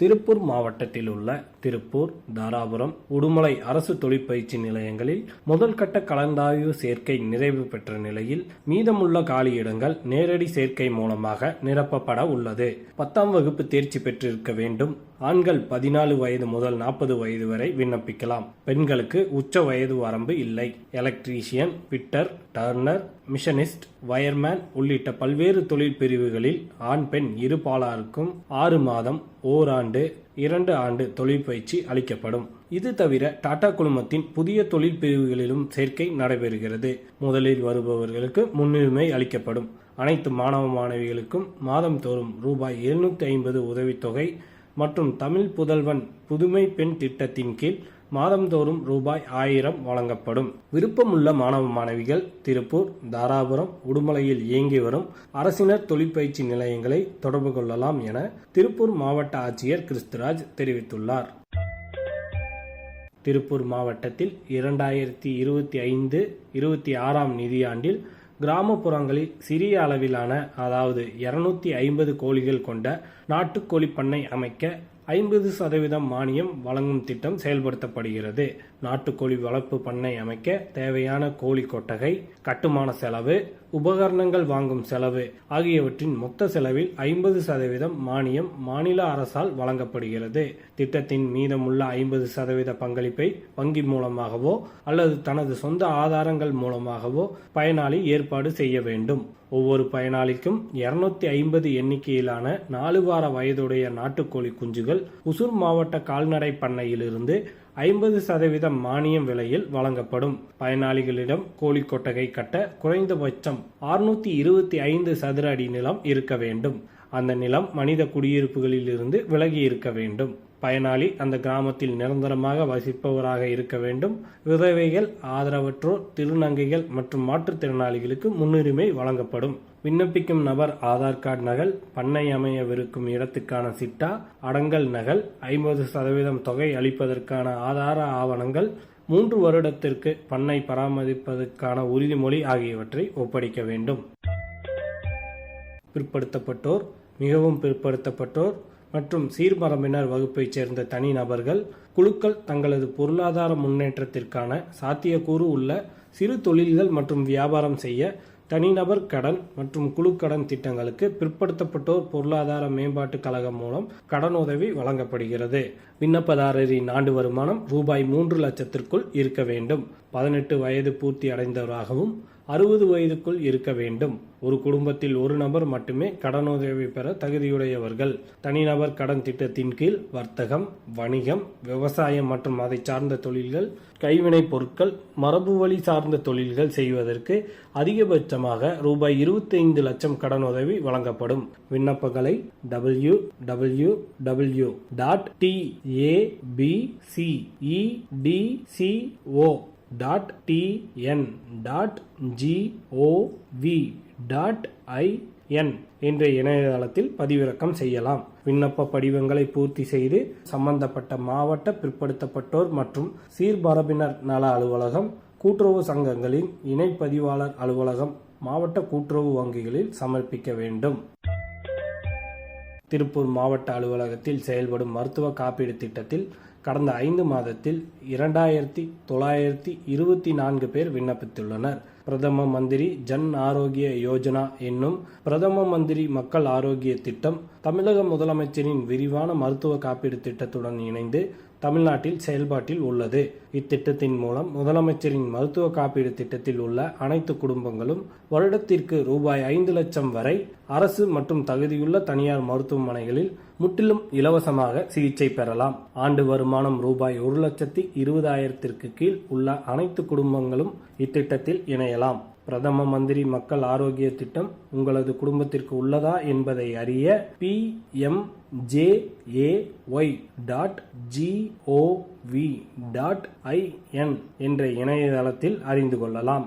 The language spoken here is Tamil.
திருப்பூர் மாவட்டத்தில் உள்ள திருப்பூர் தாராபுரம் உடுமலை அரசு தொழிற்பயிற்சி நிலையங்களில் முதல்கட்ட கலந்தாய்வு சேர்க்கை நிறைவு பெற்ற நிலையில் மீதமுள்ள காலியிடங்கள் நேரடி சேர்க்கை மூலமாக நிரப்பப்பட உள்ளது. பத்தாம் வகுப்பு தேர்ச்சி பெற்றிருக்க வேண்டும். ஆண்கள் பதினாலு வயது முதல் நாற்பது வயது வரை விண்ணப்பிக்கலாம். பெண்களுக்கு உச்ச வயது வரம்பு இல்லை. Electrician fitter turner machinist wireman உள்ளிட்ட பல்வேறு தொழில் பிரிவுகளில் ஆண் பெண் இரு பாலாருக்கும் ஆறு மாதம் ஓராண்டு இரண்டு ஆண்டு தொழிற்பயிற்சி அளிக்கப்படும். இது தவிர டாடா குழுமத்தின் புதிய தொழில் பிரிவுகளிலும் சேர்க்கை நடைபெறுகிறது. முதலில் வருபவர்களுக்கு முன்னுரிமை அளிக்கப்படும். அனைத்து மாணவ மாணவிகளுக்கும் மாதம்தோறும் ரூபாய் எழுநூத்தி ஐம்பது உதவித்தொகை மற்றும் தமிழ் புதல்வன் புதுமை பெண் திட்டத்தின் கீழ் மாதந்தோறும் ரூபாய் ஆயிரம் வழங்கப்படும். விருப்பமுள்ள மாணவ மாணவிகள் திருப்பூர் தாராபுரம் உடுமலையில் இயங்கி வரும் அரசினர் தொழிற்பயிற்சி நிலையங்களை தொடர்பு கொள்ளலாம் என திருப்பூர் மாவட்ட ஆட்சியர் கிறிஸ்துராஜ் தெரிவித்துள்ளார். திருப்பூர் மாவட்டத்தில் இரண்டாயிரத்தி இருபத்தி ஐந்து இருபத்தி ஆறாம் நிதியாண்டில் கிராமப்புறங்களில் சிறிய அளவிலான அதாவது இருநூத்தி ஐம்பது கோழிகள் கொண்ட நாட்டுக்கோழி பண்ணை அமைக்க ஐம்பது சதவீதம் மானியம் வழங்கும் திட்டம் செயல்படுத்தப்படுகிறது. நாட்டுக்கோழி வளர்ப்பு பண்ணை அமைக்க தேவையான கோழி கொட்டகை கட்டுமான செலவு உபகரணங்கள் வாங்கும் செலவு ஆகியவற்றின் மொத்த செலவில் ஐம்பது சதவீதம் மானியம் மாநில அரசால் வழங்கப்படுகிறது. திட்டத்தின் மீதமுள்ள ஐம்பது சதவீத பங்களிப்பை வங்கி மூலமாகவோ அல்லது தனது சொந்த ஆதாரங்கள் மூலமாகவோ பயனாளி ஏற்பாடு செய்ய வேண்டும். ஒவ்வொரு பயனாளிக்கும் இருநூத்தி ஐம்பது எண்ணிக்கையிலான நாலு வார வயதுடைய நாட்டுக்கோழி குஞ்சுகள் உசூர் மாவட்ட கால்நடை பண்ணையிலிருந்து ஐம்பது சதவீதம் மானியம் விலையில் வழங்கப்படும். பயனாளிகளிடம் கோழி கொட்டகை கட்ட குறைந்தபட்சம் அறுநூத்தி இருபத்தி ஐந்து சதுர அடி நிலம் இருக்க வேண்டும். அந்த நிலம் மனித குடியிருப்புகளில் இருந்து விலகி இருக்க வேண்டும். பயனாளி அந்த கிராமத்தில் நிரந்தரமாக வசிப்பவராக இருக்க வேண்டும். விதவைகள் ஆதரவற்றோர் திருநங்கைகள் மற்றும் மாற்றுத்திறனாளிகளுக்கு முன்னுரிமை வழங்கப்படும். விண்ணப்பிக்கும் நபர் ஆதார் கார்டு நகல் பண்ணை அமையவிருக்கும் இடத்துக்கான சிட்டா அடங்கல் நகல் ஐம்பது சதவீதம் தொகை அளிப்பதற்கான ஆதார ஆவணங்கள் மூன்று வருடத்திற்கு பண்ணை பராமரிப்பதற்கான உறுதிமொழி ஆகியவற்றை ஒப்படைக்க வேண்டும். பிற்படுத்தப்பட்டோர் மிகவும் பிற்படுத்தப்பட்டோர் மற்றும் சீர்மரபினர் வகுப்பைச் சேர்ந்த தனி நபர்கள் குழுக்கள் தங்களது பொருளாதார முன்னேற்றத்திற்கான சாத்தியக்கூறு உள்ள சிறு தொழில்கள் மற்றும் வியாபாரம் செய்ய தனிநபர் கடன் மற்றும் குழு கடன் திட்டங்களுக்கு பிற்படுத்தப்பட்டோர் பொருளாதார மேம்பாட்டுக் கழகம் மூலம் கடனுதவி வழங்கப்படுகிறது. விண்ணப்பதாரரின் ஆண்டு வருமானம் ரூபாய் மூன்று லட்சத்திற்குள் இருக்க வேண்டும். பதினெட்டு வயது பூர்த்தி அடைந்தவராகவும் அறுபது வயதுக்குள் இருக்க வேண்டும். ஒரு குடும்பத்தில் ஒரு நபர் மட்டுமே கடனுதவி பெற தகுதியுடையவர்கள். தனிநபர் கடன் திட்டத்தின் கீழ் வர்த்தகம் வணிகம் விவசாயம் மற்றும் அதை சார்ந்த தொழில்கள் கைவினைப் பொருட்கள் மரபு வழி சார்ந்த தொழில்கள் செய்வதற்கு அதிகபட்சமாக ரூபாய் இருபத்தைந்து லட்சம் கடனுதவி வழங்கப்படும். விண்ணப்பங்களை W W W dot T A B C E dot TN dot GOV dot IN என்ற இணையதளத்தில் பதிவிறக்கம் செய்யலாம். விண்ணப்ப படிவங்களை பூர்த்தி செய்து சம்பந்தப்பட்ட மாவட்ட பிற்படுத்தப்பட்டோர் மற்றும் சீர்பரப்பினர் நல அலுவலகம் கூட்டுறவு சங்கங்களின் இணைப்பதிவாளர் அலுவலகம் மாவட்ட கூட்டுறவு வங்கிகளில் சமர்ப்பிக்க வேண்டும். திருப்பூர் மாவட்ட அலுவலகத்தில் செயல்படும் மருத்துவ காப்பீடு திட்டத்தில் கடந்த ஐந்து மாதத்தில் இரண்டாயிரத்தி தொள்ளாயிரத்தி இருபத்தி நான்கு பேர் விண்ணப்பித்துள்ளனர். பிரதம மந்திரி ஜன் ஆரோக்கிய யோஜனா என்னும் பிரதம மந்திரி மக்கள் ஆரோக்கிய திட்டம் தமிழக முதலமைச்சரின் விரிவான மருத்துவ காப்பீடு திட்டத்துடன் இணைந்து தமிழ்நாட்டில் செயல்பாட்டில் உள்ளது. இத்திட்டத்தின் மூலம் முதலமைச்சரின் மருத்துவ காப்பீடு திட்டத்தில் உள்ள அனைத்து குடும்பங்களும் வருடத்திற்கு ரூபாய் ஐந்து லட்சம் வரை அரசு மற்றும் தகுதியுள்ள தனியார் மருத்துவமனைகளில் முற்றிலும் இலவசமாக சிகிச்சை பெறலாம். ஆண்டு வருமானம் ரூபாய் ஒரு லட்சத்தி இருபதாயிரத்திற்கு கீழ் உள்ள அனைத்து குடும்பங்களும் இத்திட்டத்தில் இணையலாம். பிரதம மந்திரி மக்கள் ஆரோக்கிய திட்டம் உங்களது குடும்பத்திற்கு உள்ளதா என்பதை அறிய P M J A Y dot GOV dot IN என்ற இணையதளத்தில் அறிந்து கொள்ளலாம்.